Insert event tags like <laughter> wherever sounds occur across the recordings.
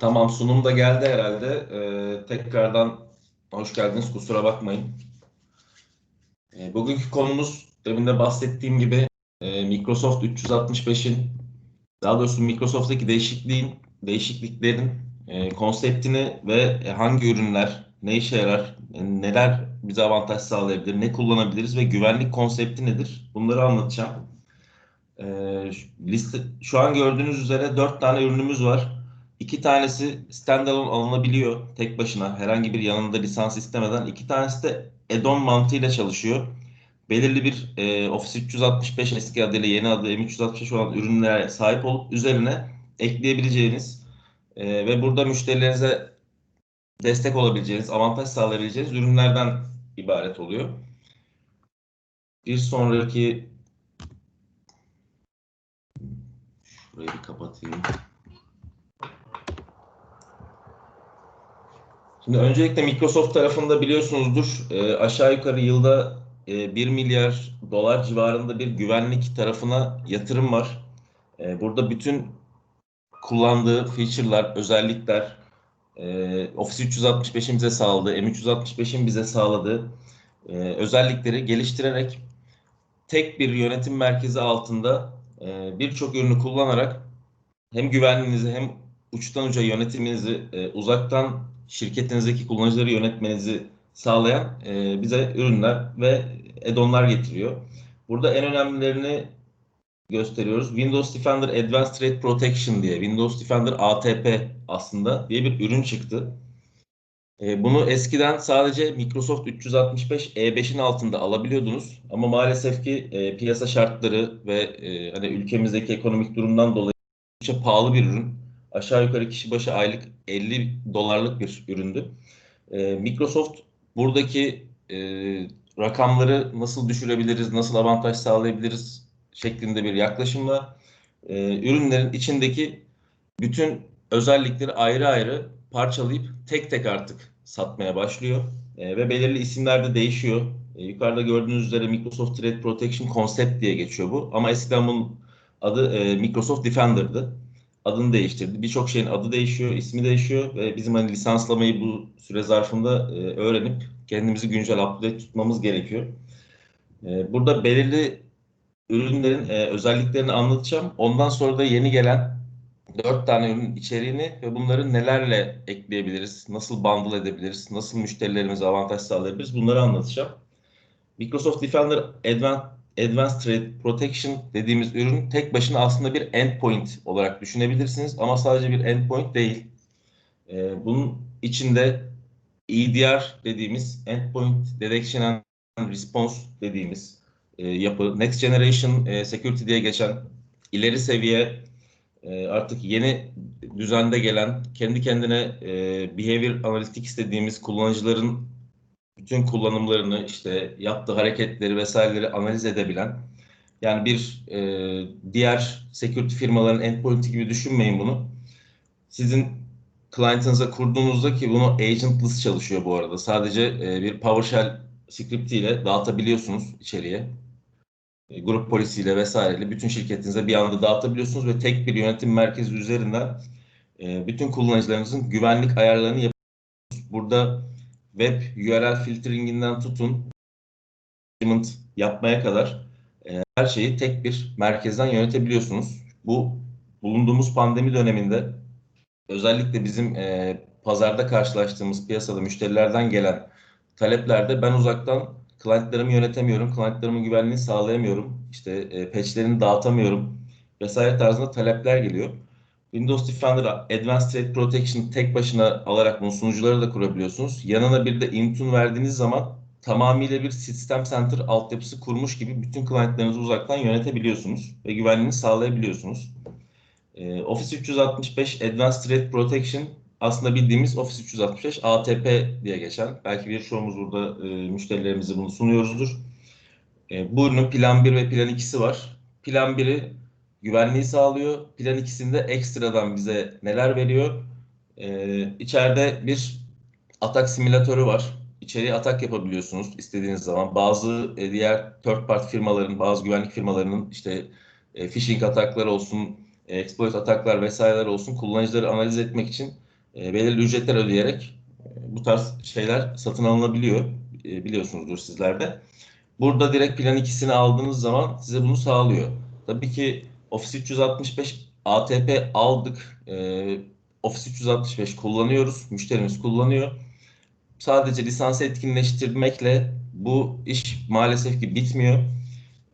Tamam sunum da geldi herhalde. Ee, tekrardan hoş geldiniz. Kusura bakmayın. Ee, bugünkü konumuz demin de bahsettiğim gibi e, Microsoft 365'in daha doğrusu Microsoft'taki değişikliğin, değişikliklerin e, konseptini ve hangi ürünler ne işe yarar, e, neler bize avantaj sağlayabilir, ne kullanabiliriz ve güvenlik konsepti nedir? Bunları anlatacağım. E, liste, şu an gördüğünüz üzere dört tane ürünümüz var. İki tanesi standalone alınabiliyor tek başına herhangi bir yanında lisans istemeden. İki tanesi de add-on mantığıyla çalışıyor. Belirli bir e, Office 365 eski adıyla yeni adı M365 olan ürünlere sahip olup üzerine ekleyebileceğiniz e, ve burada müşterilerinize destek olabileceğiniz, avantaj sağlayabileceğiniz ürünlerden ibaret oluyor. Bir sonraki şurayı bir kapatayım. Şimdi öncelikle Microsoft tarafında biliyorsunuzdur e, aşağı yukarı yılda e, 1 milyar dolar civarında bir güvenlik tarafına yatırım var. E, burada bütün kullandığı feature'lar, özellikler, e, Office 365'in bize sağladığı, M365'in bize sağladığı e, özellikleri geliştirerek tek bir yönetim merkezi altında e, birçok ürünü kullanarak hem güvenliğinizi hem uçtan uca yönetiminizi e, uzaktan şirketinizdeki kullanıcıları yönetmenizi sağlayan e, bize ürünler ve add-on'lar getiriyor. Burada en önemlilerini gösteriyoruz. Windows Defender Advanced Threat Protection diye, Windows Defender ATP aslında diye bir ürün çıktı. E, bunu eskiden sadece Microsoft 365 E5'in altında alabiliyordunuz. Ama maalesef ki e, piyasa şartları ve e, hani ülkemizdeki ekonomik durumdan dolayı çok pahalı bir ürün aşağı yukarı kişi başı aylık 50 dolarlık bir üründü. E, Microsoft buradaki e, rakamları nasıl düşürebiliriz, nasıl avantaj sağlayabiliriz şeklinde bir yaklaşımla e, ürünlerin içindeki bütün özellikleri ayrı ayrı parçalayıp tek tek artık satmaya başlıyor. E, ve belirli isimler de değişiyor. E, yukarıda gördüğünüz üzere Microsoft Threat Protection Concept diye geçiyor bu. Ama eskiden bunun adı e, Microsoft Defender'dı adını değiştirdi. Birçok şeyin adı değişiyor, ismi değişiyor ve bizim hani lisanslamayı bu süre zarfında e, öğrenip kendimizi güncel update tutmamız gerekiyor. E, burada belirli ürünlerin e, özelliklerini anlatacağım. Ondan sonra da yeni gelen dört tane ürün içeriğini ve bunları nelerle ekleyebiliriz, nasıl bundle edebiliriz, nasıl müşterilerimize avantaj sağlayabiliriz bunları anlatacağım. Microsoft Defender Advanced Advanced Threat Protection dediğimiz ürün tek başına aslında bir endpoint olarak düşünebilirsiniz ama sadece bir endpoint değil. Ee, bunun içinde EDR dediğimiz Endpoint Detection and Response dediğimiz e, yapı, Next Generation e, Security diye geçen ileri seviye e, artık yeni düzende gelen kendi kendine e, Behavior Analytics dediğimiz kullanıcıların bütün kullanımlarını işte yaptığı hareketleri vesaireleri analiz edebilen yani bir e, diğer security firmaların endpoint'i gibi düşünmeyin bunu. Sizin client'ınıza kurduğunuzda ki bunu agentless çalışıyor bu arada. Sadece e, bir PowerShell script ile dağıtabiliyorsunuz içeriye. E, grup polisiyle vesaireyle bütün şirketinize bir anda dağıtabiliyorsunuz ve tek bir yönetim merkezi üzerinden e, bütün kullanıcılarınızın güvenlik ayarlarını yapıyorsunuz. Burada web URL filteringinden tutun yapmaya kadar e, her şeyi tek bir merkezden yönetebiliyorsunuz. Bu bulunduğumuz pandemi döneminde özellikle bizim e, pazarda karşılaştığımız piyasada müşterilerden gelen taleplerde ben uzaktan clientlarımı yönetemiyorum, clientlarımın güvenliğini sağlayamıyorum, işte e, patchlerini dağıtamıyorum vesaire tarzında talepler geliyor. Windows Defender Advanced Threat Protection tek başına alarak bunu sunucuları da kurabiliyorsunuz. Yanına bir de Intune verdiğiniz zaman tamamıyla bir System Center altyapısı kurmuş gibi bütün clientlarınızı uzaktan yönetebiliyorsunuz ve güvenliğini sağlayabiliyorsunuz. Ee, Office 365 Advanced Threat Protection aslında bildiğimiz Office 365 ATP diye geçen. Belki bir çoğumuz burada e, müşterilerimize bunu sunuyoruzdur. E, bu ürünün plan 1 ve plan 2'si var. Plan 1'i güvenliği sağlıyor. Plan ikisinde ekstradan bize neler veriyor? Ee, içeride bir atak simülatörü var. İçeriye atak yapabiliyorsunuz istediğiniz zaman. Bazı e, diğer third party firmaların, bazı güvenlik firmalarının işte e, phishing atakları olsun, e, exploit ataklar vesaireler olsun kullanıcıları analiz etmek için e, belirli ücretler ödeyerek e, bu tarz şeyler satın alınabiliyor. E, biliyorsunuzdur sizler de. Burada direkt plan ikisini aldığınız zaman size bunu sağlıyor. Tabii ki Office 365 ATP aldık. E, Office 365 kullanıyoruz. Müşterimiz kullanıyor. Sadece lisansı etkinleştirmekle bu iş maalesef ki bitmiyor.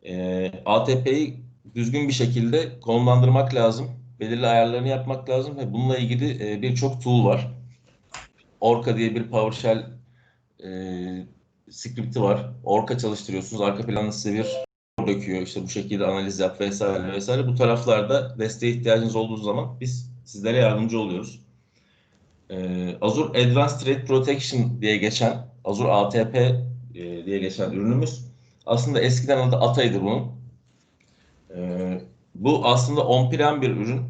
E, ATP'yi düzgün bir şekilde konumlandırmak lazım. Belirli ayarlarını yapmak lazım ve bununla ilgili e, birçok tool var. Orca diye bir PowerShell e, script'i var. Orca çalıştırıyorsunuz. Arka planda size bir döküyor. İşte bu şekilde analiz yap vesaire vesaire. Bu taraflarda desteğe ihtiyacınız olduğu zaman biz sizlere yardımcı oluyoruz. Ee, Azure Advanced Threat Protection diye geçen, Azure ATP e, diye geçen ürünümüz. Aslında eskiden adı Ata'ydı bunun. Ee, bu aslında on-prem bir ürün.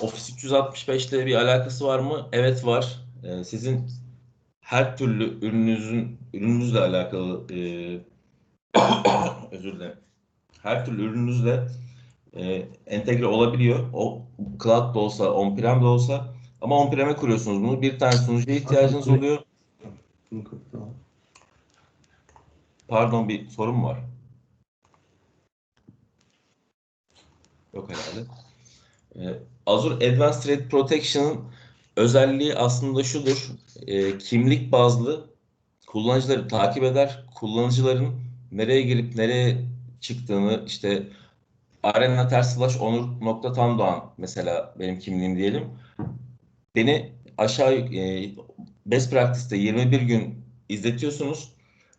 Office 365 ile bir alakası var mı? Evet var. Ee, sizin her türlü ürününüzün ürününüzle alakalı e, <coughs> özür dilerim. Her türlü ürününüzle e, entegre olabiliyor. O cloud da olsa, on-prem de olsa. Ama on-prem'e kuruyorsunuz bunu. Bir tane sunucuya ihtiyacınız oluyor. Pardon bir sorun var? Yok herhalde. Ee, Azure Advanced Threat Protection'ın özelliği aslında şudur. Ee, kimlik bazlı kullanıcıları takip eder. Kullanıcıların nereye girip nereye çıktığını işte arena ters slash onur nokta tam doğan mesela benim kimliğim diyelim. Beni aşağı e, best practice'te 21 gün izletiyorsunuz.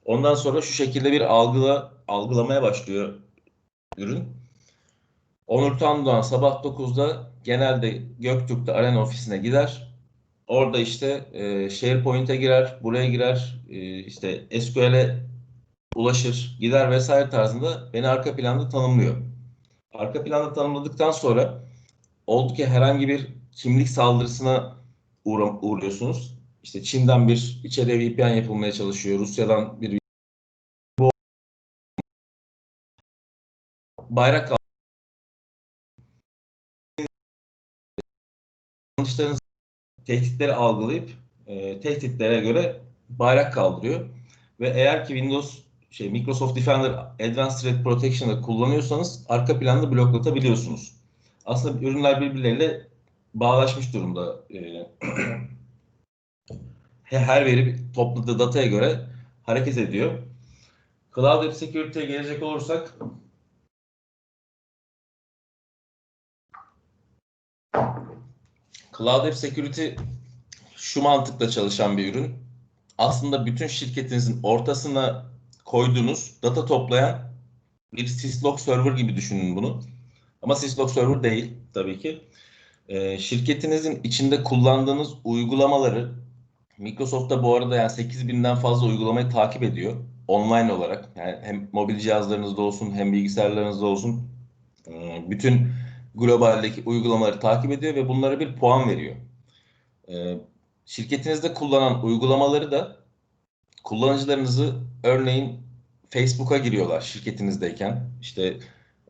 Ondan sonra şu şekilde bir algıla algılamaya başlıyor ürün. Onur Tandoğan sabah 9'da genelde Göktürk'te Arena ofisine gider. Orada işte e, SharePoint'e girer, buraya girer, e, işte SQL'e ulaşır, gider vesaire tarzında beni arka planda tanımlıyor. Arka planda tanımladıktan sonra oldu ki herhangi bir kimlik saldırısına uğra uğruyorsunuz. İşte Çin'den bir içeriye VPN yapılmaya çalışıyor, Rusya'dan bir bayrak yanlışlarınız tehditleri algılayıp e, tehditlere göre bayrak kaldırıyor. Ve eğer ki Windows şey Microsoft Defender Advanced Threat Protection'ı kullanıyorsanız arka planda bloklatabiliyorsunuz. Aslında ürünler birbirleriyle bağlaşmış durumda. E, <clears throat> her veri topladığı dataya göre hareket ediyor. Cloud App Security'ye gelecek olursak Cloud App Security şu mantıkla çalışan bir ürün. Aslında bütün şirketinizin ortasına koyduğunuz data toplayan bir syslog server gibi düşünün bunu. Ama syslog server değil tabii ki. Ee, şirketinizin içinde kullandığınız uygulamaları Microsoft'ta bu arada yani 8000'den fazla uygulamayı takip ediyor online olarak. Yani hem mobil cihazlarınızda olsun hem bilgisayarlarınızda olsun. Ee, bütün globaldeki uygulamaları takip ediyor ve bunlara bir puan veriyor. Ee, şirketinizde kullanan uygulamaları da kullanıcılarınızı örneğin Facebook'a giriyorlar şirketinizdeyken. İşte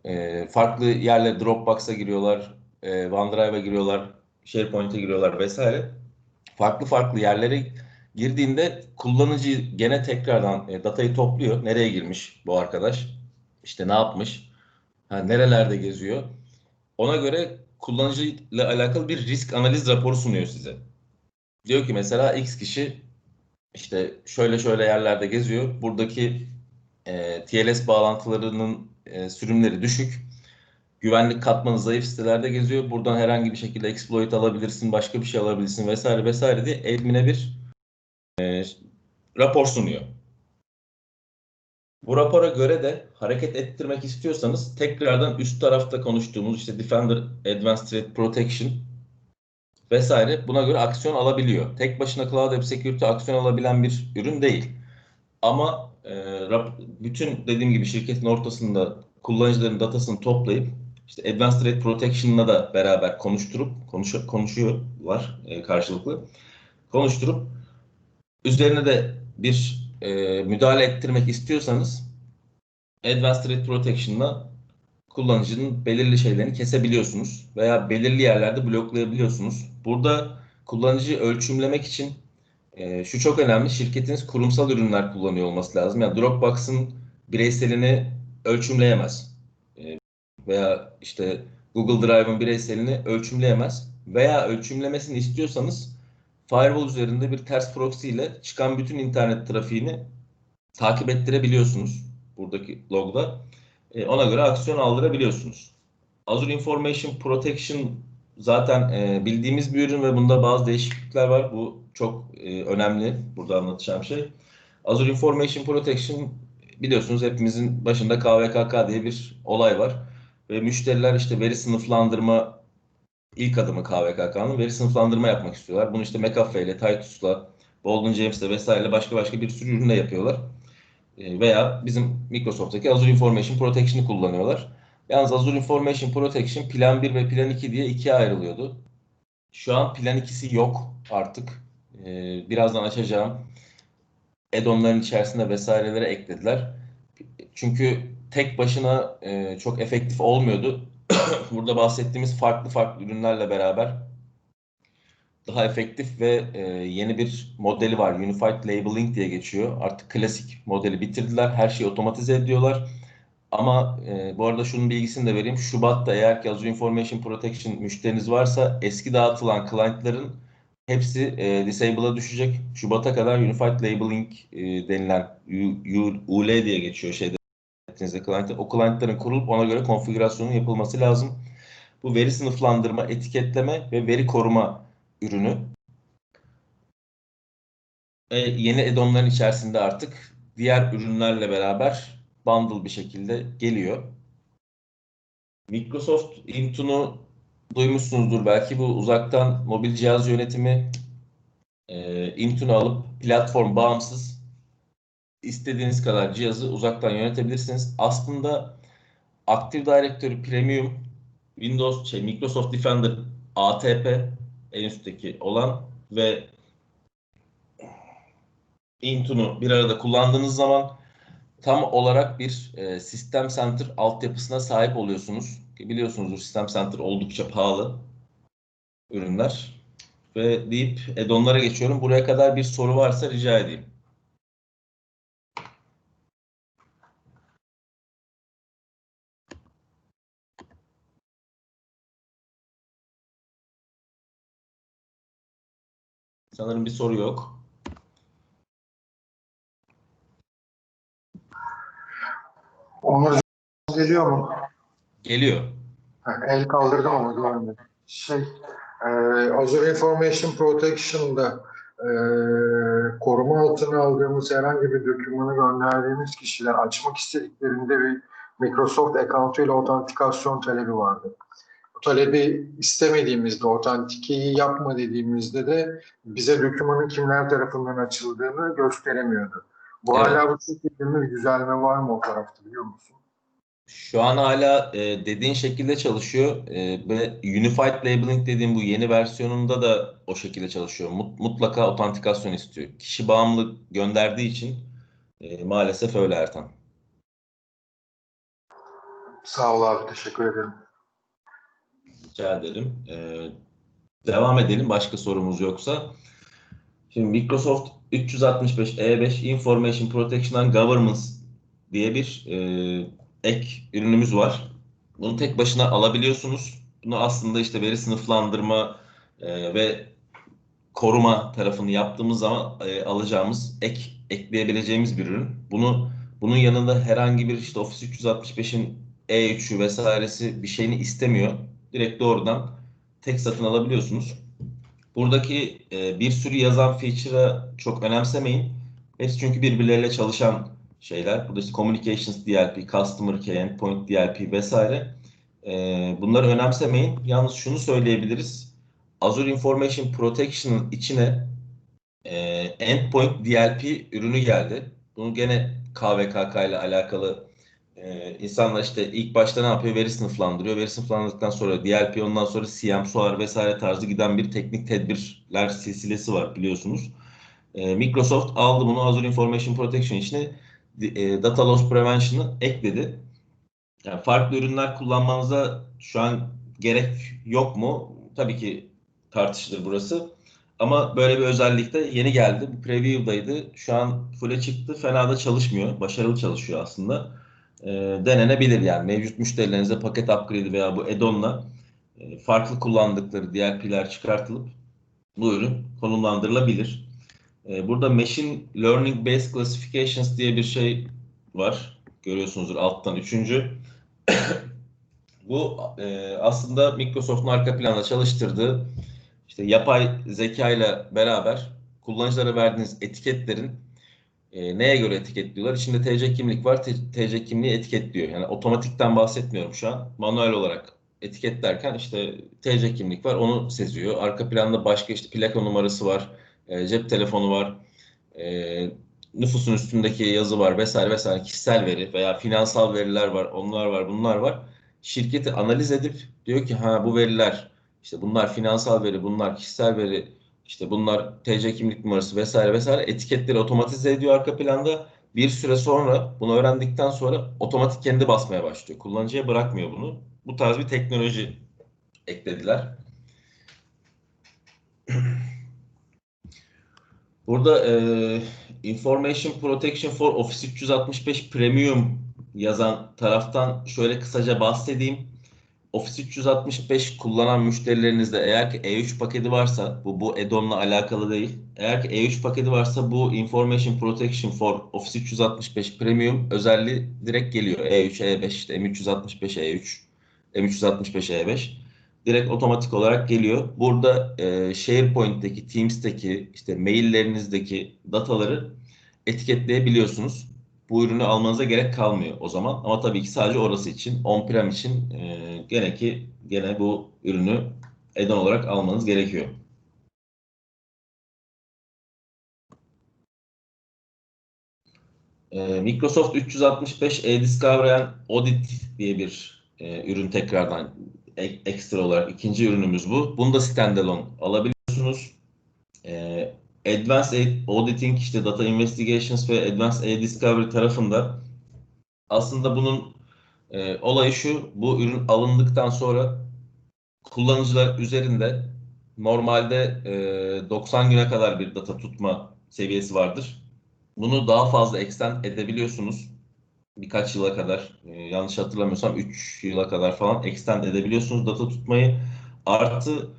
e, farklı yerlere Dropbox'a giriyorlar, e, OneDrive'a giriyorlar, SharePoint'e giriyorlar vesaire. Farklı farklı yerlere girdiğinde kullanıcı gene tekrardan e, datayı topluyor. Nereye girmiş bu arkadaş? İşte ne yapmış? Ha, nerelerde geziyor? Ona göre kullanıcıyla alakalı bir risk analiz raporu sunuyor size. Diyor ki mesela X kişi işte şöyle şöyle yerlerde geziyor. Buradaki e, TLS bağlantılarının e, sürümleri düşük. Güvenlik katmanı zayıf sitelerde geziyor. Buradan herhangi bir şekilde exploit alabilirsin, başka bir şey alabilirsin vesaire vesaire diye admin'e bir e, rapor sunuyor. Bu rapora göre de hareket ettirmek istiyorsanız tekrardan üst tarafta konuştuğumuz işte Defender Advanced Threat Protection vesaire buna göre aksiyon alabiliyor. Tek başına Cloud App Security aksiyon alabilen bir ürün değil. Ama e, bütün dediğim gibi şirketin ortasında kullanıcıların datasını toplayıp işte Advanced Threat Protection'la da beraber konuşturup konuş, konuşuyorlar e, karşılıklı. Konuşturup üzerine de bir e, müdahale ettirmek istiyorsanız Advanced Threat Protection'la kullanıcının belirli şeylerini kesebiliyorsunuz veya belirli yerlerde bloklayabiliyorsunuz. Burada kullanıcı ölçümlemek için e, şu çok önemli. Şirketiniz kurumsal ürünler kullanıyor olması lazım. Yani Dropbox'ın bireyselini ölçümleyemez. E, veya işte Google Drive'ın bireyselini ölçümleyemez. Veya ölçümlemesini istiyorsanız firewall üzerinde bir ters proxy ile çıkan bütün internet trafiğini takip ettirebiliyorsunuz buradaki logda. E, ona göre aksiyon aldırabiliyorsunuz. Azure Information Protection zaten e, bildiğimiz bir ürün ve bunda bazı değişiklikler var. Bu çok e, önemli burada anlatacağım şey. Azure Information Protection biliyorsunuz hepimizin başında KVKK diye bir olay var. Ve müşteriler işte veri sınıflandırma ilk adımı KVKK'nın veri sınıflandırma yapmak istiyorlar. Bunu işte McAfee ile, Titus'la, Bolden James'le vesaire başka başka bir sürü ürünle yapıyorlar. E, veya bizim Microsoft'taki Azure Information Protection'ı kullanıyorlar. Yalnız Azure Information Protection Plan 1 ve Plan 2 diye ikiye ayrılıyordu. Şu an Plan 2'si yok artık. Ee, birazdan açacağım. Add-on'ların içerisinde vesairelere eklediler. Çünkü tek başına e, çok efektif olmuyordu. <coughs> Burada bahsettiğimiz farklı farklı ürünlerle beraber daha efektif ve e, yeni bir modeli var. Unified Labeling diye geçiyor. Artık klasik modeli bitirdiler. Her şeyi otomatize ediyorlar. Ama e, bu arada şunun bilgisini de vereyim. Şubat'ta eğer ki Azure Information Protection müşteriniz varsa eski dağıtılan client'ların hepsi e, disable'a düşecek. Şubat'a kadar Unified Labeling e, denilen U, UL diye geçiyor şeyde ettiğinizde client'ı. O client'ların kurulup ona göre konfigürasyonun yapılması lazım. Bu veri sınıflandırma, etiketleme ve veri koruma ürünü. E, yeni add-on'ların içerisinde artık diğer ürünlerle beraber bundle bir şekilde geliyor. Microsoft Intune'u duymuşsunuzdur belki bu uzaktan mobil cihaz yönetimi e, Intune alıp platform bağımsız istediğiniz kadar cihazı uzaktan yönetebilirsiniz. Aslında Active Directory Premium Windows şey Microsoft Defender ATP en üstteki olan ve Intune'u bir arada kullandığınız zaman tam olarak bir e, System Center altyapısına sahip oluyorsunuz. Biliyorsunuzdur System Center oldukça pahalı ürünler. Ve deyip add-on'lara geçiyorum. Buraya kadar bir soru varsa rica edeyim. Sanırım bir soru yok. Onur geliyor mu? Geliyor. El kaldırdım ama görmedim. Şey, e, Azure Information Protection'da e, koruma altına aldığımız herhangi bir dokümanı gönderdiğimiz kişiler açmak istediklerinde bir Microsoft account ile otantikasyon talebi vardı. Bu talebi istemediğimizde, otantikeyi yapma dediğimizde de bize dokümanın kimler tarafından açıldığını gösteremiyordu. Bu Evet. hala bu şekilde bir düzelme var mı o tarafta biliyor musun? Şu an hala e, dediğin şekilde çalışıyor e, ve Unified Labeling dediğim bu yeni versiyonunda da o şekilde çalışıyor. Mut- mutlaka otantikasyon istiyor. Kişi bağımlı gönderdiği için e, maalesef öyle Ertan. Sağ ol abi, teşekkür ederim. Rica ederim. E, devam edelim başka sorumuz yoksa. Şimdi Microsoft 365 E5 Information Protection and Governance diye bir e, ek ürünümüz var. Bunu tek başına alabiliyorsunuz. Bunu aslında işte veri sınıflandırma e, ve koruma tarafını yaptığımız zaman e, alacağımız ek ekleyebileceğimiz bir ürün. Bunu bunun yanında herhangi bir işte Office 365'in E3'ü vesairesi bir şeyini istemiyor. Direkt doğrudan tek satın alabiliyorsunuz. Buradaki e, bir sürü yazan feature'a çok önemsemeyin. Hepsi çünkü birbirleriyle çalışan şeyler. Burada işte Communications DLP, Customer Care, Endpoint DLP vesaire. E, bunları önemsemeyin. Yalnız şunu söyleyebiliriz. Azure Information Protection'ın içine e, Endpoint DLP ürünü geldi. Bunu gene KVKK ile alakalı e, insanlar işte ilk başta ne yapıyor? Veri sınıflandırıyor. Veri sınıflandırdıktan sonra DLP ondan sonra CM, SOAR vesaire tarzı giden bir teknik tedbirler silsilesi var biliyorsunuz. E, Microsoft aldı bunu Azure Information Protection içine e, Data Loss Prevention'ı ekledi. Yani farklı ürünler kullanmanıza şu an gerek yok mu? Tabii ki tartışılır burası. Ama böyle bir özellik de yeni geldi. Bu preview'daydı. Şu an full'e çıktı. Fena da çalışmıyor. Başarılı çalışıyor aslında. E, denenebilir yani. Mevcut müşterilerinize paket upgrade veya bu add-on'la e, farklı kullandıkları diğer piller çıkartılıp bu ürün konumlandırılabilir. E, burada Machine Learning Based Classifications diye bir şey var. Görüyorsunuzdur alttan üçüncü. <coughs> Bu e, aslında Microsoft'un arka planda çalıştırdığı işte yapay zeka ile beraber kullanıcılara verdiğiniz etiketlerin e, neye göre etiketliyorlar? İçinde TC kimlik var. TC kimliği etiketliyor. Yani otomatikten bahsetmiyorum şu an. Manuel olarak etiketlerken işte TC kimlik var. Onu seziyor. Arka planda başka işte plaka numarası var. e, cep telefonu var. e, nüfusun üstündeki yazı var vesaire vesaire kişisel veri veya finansal veriler var. Onlar var, bunlar var. Şirketi analiz edip diyor ki ha bu veriler işte bunlar finansal veri, bunlar kişisel veri, işte bunlar TC kimlik numarası vesaire vesaire etiketleri otomatize ediyor arka planda. Bir süre sonra bunu öğrendikten sonra otomatik kendi basmaya başlıyor. Kullanıcıya bırakmıyor bunu. Bu tarz bir teknoloji eklediler. <clears throat> Burada e, Information Protection for Office 365 Premium yazan taraftan şöyle kısaca bahsedeyim. Office 365 kullanan müşterilerinizde eğer ki E3 paketi varsa, bu bu add-on'la alakalı değil. Eğer ki E3 paketi varsa bu Information Protection for Office 365 Premium özelliği direkt geliyor. E3, E5, işte M365, E3, M365, E5 direkt otomatik olarak geliyor. Burada e, SharePoint'teki, Teams'teki, işte maillerinizdeki dataları etiketleyebiliyorsunuz. Bu ürünü almanıza gerek kalmıyor o zaman. Ama tabii ki sadece orası için, on-prem için e, gene ki gene bu ürünü add-on olarak almanız gerekiyor. E, Microsoft 365 e-Discovery Audit diye bir e, ürün tekrardan ek- ekstra olarak ikinci ürünümüz bu. Bunu da standalone alabiliyorsunuz. E, Advanced Auditing işte Data Investigations ve Advanced E-Discovery tarafında aslında bunun e, olayı şu, bu ürün alındıktan sonra kullanıcılar üzerinde normalde e, 90 güne kadar bir data tutma seviyesi vardır. Bunu daha fazla extend edebiliyorsunuz. Birkaç yıla kadar, e, yanlış hatırlamıyorsam 3 yıla kadar falan extend edebiliyorsunuz data tutmayı. Artı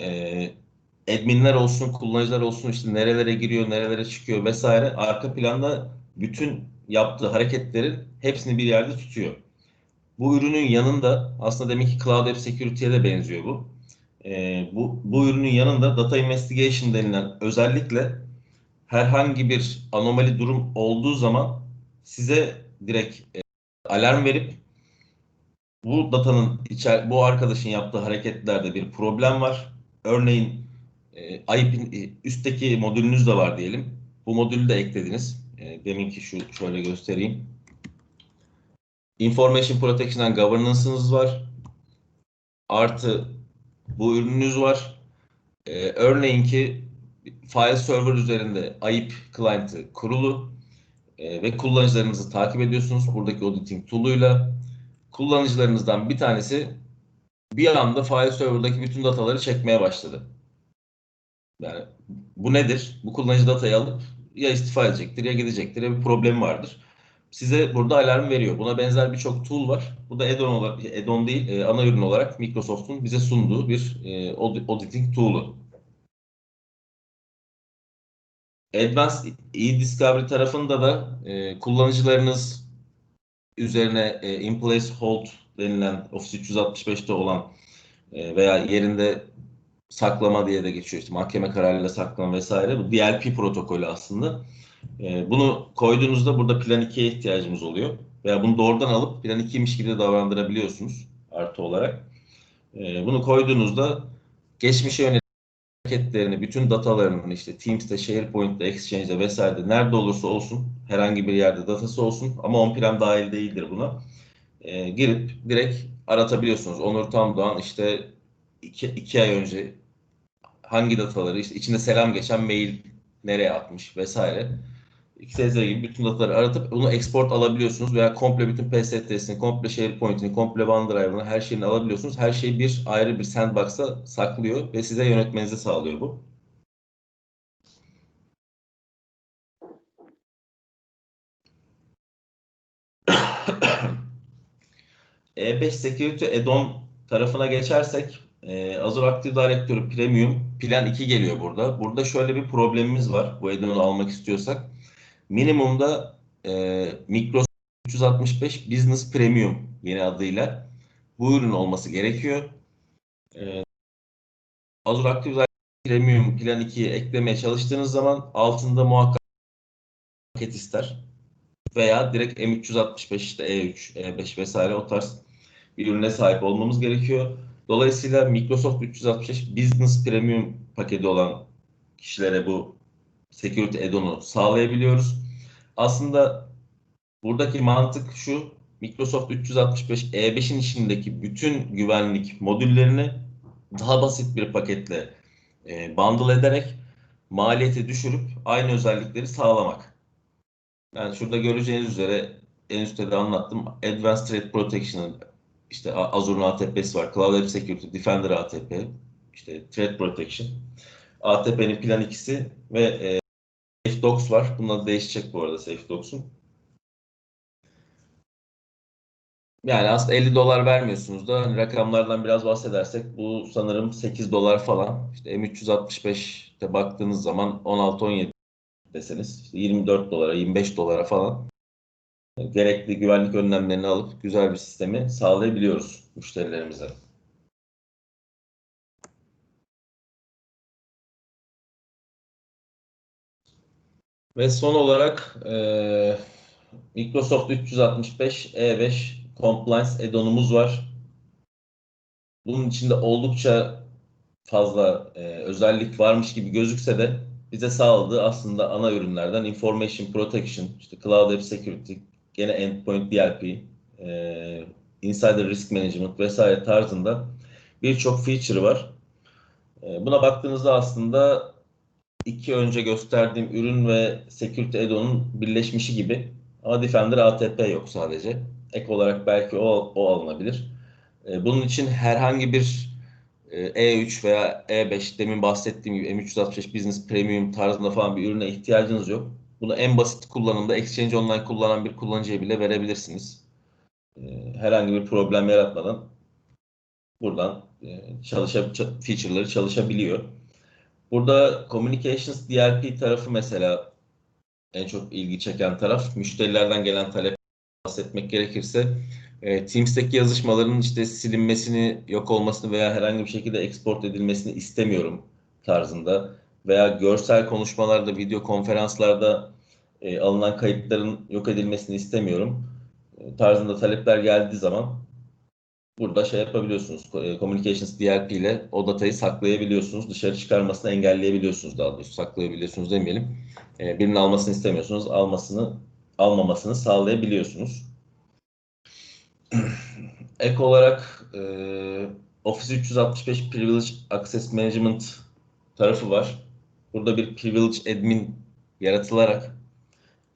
e, adminler olsun, kullanıcılar olsun işte nerelere giriyor, nerelere çıkıyor vesaire arka planda bütün yaptığı hareketlerin hepsini bir yerde tutuyor. Bu ürünün yanında aslında demek ki Cloud App Security'ye de benziyor bu. Ee, bu, bu ürünün yanında Data Investigation denilen özellikle herhangi bir anomali durum olduğu zaman size direkt e, alarm verip bu datanın içer bu arkadaşın yaptığı hareketlerde bir problem var. Örneğin e, IP'in e, üstteki modülünüz de var diyelim. Bu modülü de eklediniz. E, deminki şu şöyle göstereyim. Information Protection and Governance'ınız var. Artı bu ürününüz var. E, örneğin ki file server üzerinde AIP client'ı kurulu e, ve kullanıcılarınızı takip ediyorsunuz buradaki auditing tool'uyla. Kullanıcılarınızdan bir tanesi bir anda file server'daki bütün dataları çekmeye başladı. Yani bu nedir? Bu kullanıcı datayı alıp ya istifa edecektir ya gidecektir ya bir problemi vardır. Size burada alarm veriyor. Buna benzer birçok tool var. Bu da add-on olarak, add-on değil, e, ana ürün olarak Microsoft'un bize sunduğu bir e, aud- auditing tool'u. Advanced e-Discovery tarafında da e, kullanıcılarınız üzerine e, in place hold denilen Office 365'te olan e, veya yerinde saklama diye de geçiyor işte mahkeme kararıyla saklama vesaire. Bu DLP protokolü aslında. E, bunu koyduğunuzda burada plan 2'ye ihtiyacımız oluyor. Veya bunu doğrudan alıp plan 2'ymiş gibi de davrandırabiliyorsunuz artı olarak. E, bunu koyduğunuzda geçmişe yönelik hareketlerini, bütün datalarını işte Teams'te, SharePoint'te, Exchange'de vesairede nerede olursa olsun herhangi bir yerde datası olsun ama on-prem dahil değildir buna. E, girip direkt aratabiliyorsunuz. Onur Tamdoğan işte iki, iki ay önce hangi dataları, işte içinde selam geçen mail nereye atmış vesaire. XZ gibi bütün dataları aratıp onu export alabiliyorsunuz veya komple bütün PST'sini, komple SharePoint'ini, komple OneDrive'ını, her şeyini alabiliyorsunuz. Her şeyi bir ayrı bir sandbox'a saklıyor ve size yönetmenizi sağlıyor bu. E5 Security Edom tarafına geçersek e, Azure Active Directory Premium Plan 2 geliyor burada. Burada şöyle bir problemimiz var bu add-on'u almak istiyorsak. Minimumda e, Microsoft 365 Business Premium yeni adıyla bu ürün olması gerekiyor. E, Azure Active Directory Premium Plan 2'yi eklemeye çalıştığınız zaman altında muhakkak paket ister. Veya direkt M365 işte E3, E5 vesaire o tarz bir ürüne sahip olmamız gerekiyor. Dolayısıyla Microsoft 365 Business Premium paketi olan kişilere bu security add-on'u sağlayabiliyoruz. Aslında buradaki mantık şu. Microsoft 365 E5'in içindeki bütün güvenlik modüllerini daha basit bir paketle e, bundle ederek maliyeti düşürüp aynı özellikleri sağlamak. Yani şurada göreceğiniz üzere en üstte de anlattım. Advanced Threat Protection'ın işte Azure'un ATP'si var. Cloud App Security, Defender ATP, işte Threat Protection. ATP'nin plan ikisi ve e, SafeDocs var. Bunlar değişecek bu arada SafeDocs'un. Yani aslında 50 dolar vermiyorsunuz da hani rakamlardan biraz bahsedersek bu sanırım 8 dolar falan. İşte M365'te baktığınız zaman 16-17 deseniz işte 24 dolara 25 dolara falan gerekli güvenlik önlemlerini alıp güzel bir sistemi sağlayabiliyoruz müşterilerimize. Ve son olarak e, Microsoft 365 E5 Compliance add-on'umuz var. Bunun içinde oldukça fazla e, özellik varmış gibi gözükse de bize sağladığı aslında ana ürünlerden Information Protection, işte Cloud App Security, gene Endpoint DLP, e, Insider Risk Management vesaire tarzında birçok feature var. E, buna baktığınızda aslında iki önce gösterdiğim ürün ve Security Add-on'un birleşmişi gibi ama Defender ATP yok sadece. Ek olarak belki o, o alınabilir. E, bunun için herhangi bir e3 veya E5 demin bahsettiğim gibi M365 Business Premium tarzında falan bir ürüne ihtiyacınız yok. Bunu en basit kullanımda Exchange Online kullanan bir kullanıcıya bile verebilirsiniz. Herhangi bir problem yaratmadan buradan çalışa, feature'ları çalışabiliyor. Burada Communications DLP tarafı mesela en çok ilgi çeken taraf. Müşterilerden gelen talep bahsetmek gerekirse e, Teams'teki yazışmaların işte silinmesini, yok olmasını veya herhangi bir şekilde export edilmesini istemiyorum tarzında veya görsel konuşmalarda, video konferanslarda e, alınan kayıtların yok edilmesini istemiyorum e, tarzında talepler geldiği zaman burada şey yapabiliyorsunuz. E, Communications DLP ile o datayı saklayabiliyorsunuz. Dışarı çıkarmasını engelleyebiliyorsunuz daha doğrusu. Saklayabiliyorsunuz demeyelim. E, birinin almasını istemiyorsunuz. Almasını, almamasını sağlayabiliyorsunuz. <clears throat> Ek olarak e, Office 365 Privilege Access Management tarafı var. Burada bir Privilege Admin yaratılarak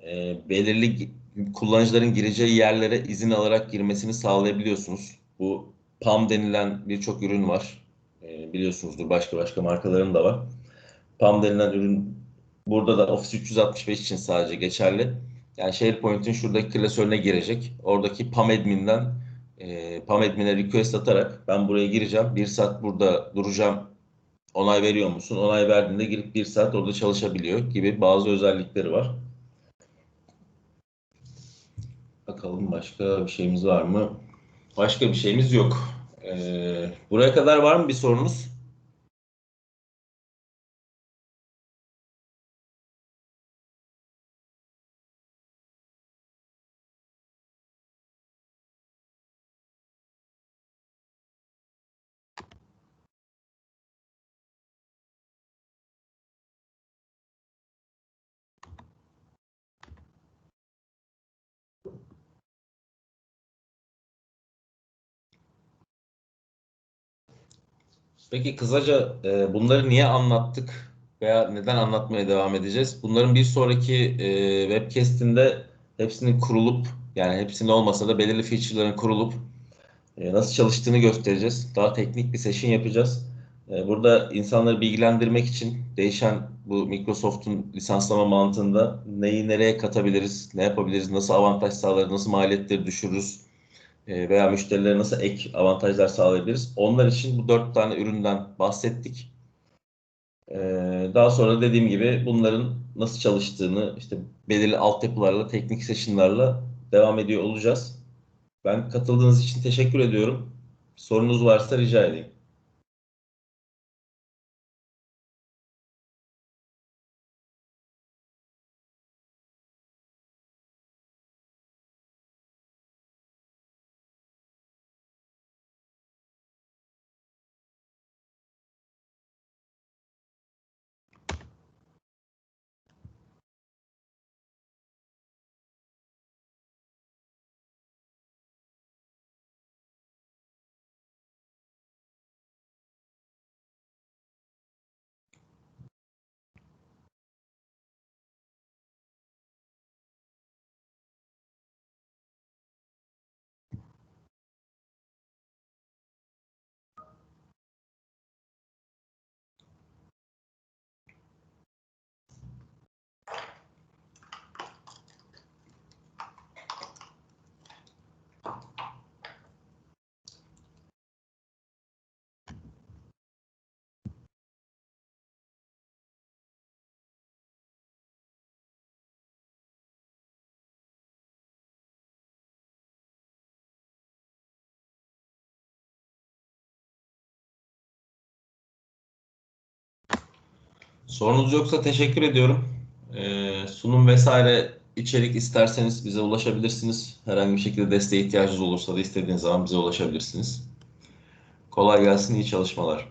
e, belirli kullanıcıların gireceği yerlere izin alarak girmesini sağlayabiliyorsunuz. Bu PAM denilen birçok ürün var. E, biliyorsunuzdur başka başka markaların da var. PAM denilen ürün burada da Office 365 için sadece geçerli. Yani SharePoint'in şuradaki klasörüne girecek. Oradaki PAM admin'den e, PAM admin'e request atarak ben buraya gireceğim. Bir saat burada duracağım. Onay veriyor musun? Onay verdiğinde girip bir saat orada çalışabiliyor gibi bazı özellikleri var. Bakalım başka bir şeyimiz var mı? Başka bir şeyimiz yok. Ee, buraya kadar var mı bir sorunuz? Peki kısaca e, bunları niye anlattık veya neden anlatmaya devam edeceğiz? Bunların bir sonraki e, webcast'inde hepsinin kurulup yani hepsinin olmasa da belirli feature'ların kurulup e, nasıl çalıştığını göstereceğiz. Daha teknik bir session yapacağız. E, burada insanları bilgilendirmek için değişen bu Microsoft'un lisanslama mantığında neyi nereye katabiliriz, ne yapabiliriz, nasıl avantaj sağlarız, nasıl maliyetleri düşürürüz, veya müşterilere nasıl ek avantajlar sağlayabiliriz? Onlar için bu dört tane üründen bahsettik. E, Daha sonra dediğim gibi bunların nasıl çalıştığını işte belirli altyapılarla, teknik session'larla devam ediyor olacağız. Ben katıldığınız için teşekkür ediyorum. Sorunuz varsa rica edeyim. Sorunuz yoksa teşekkür ediyorum. Ee, sunum vesaire içerik isterseniz bize ulaşabilirsiniz. Herhangi bir şekilde desteğe ihtiyacınız olursa da istediğiniz zaman bize ulaşabilirsiniz. Kolay gelsin, iyi çalışmalar.